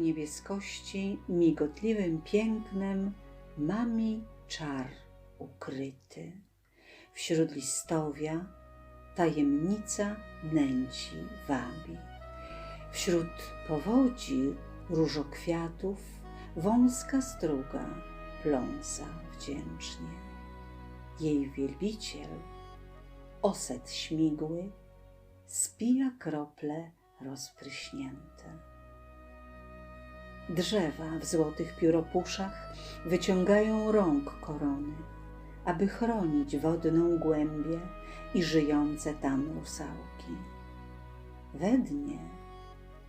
niebieskości migotliwym pięknem mami czar ukryty. Wśród listowia tajemnica nęci wabi. Wśród powodzi różokwiatów wąska struga pląsa wdzięcznie. Jej wielbiciel, oset śmigły, spija krople rozpryśnięte. Drzewa w złotych pióropuszach wyciągają rąk korony, aby chronić wodną głębię i żyjące tam rusałki. We dnie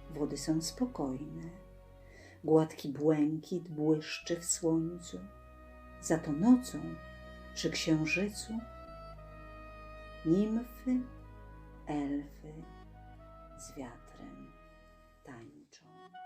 wody są spokojne, gładki błękit błyszczy w słońcu, za to nocą przy księżycu nimfy, elfy z wiatrem tańczą.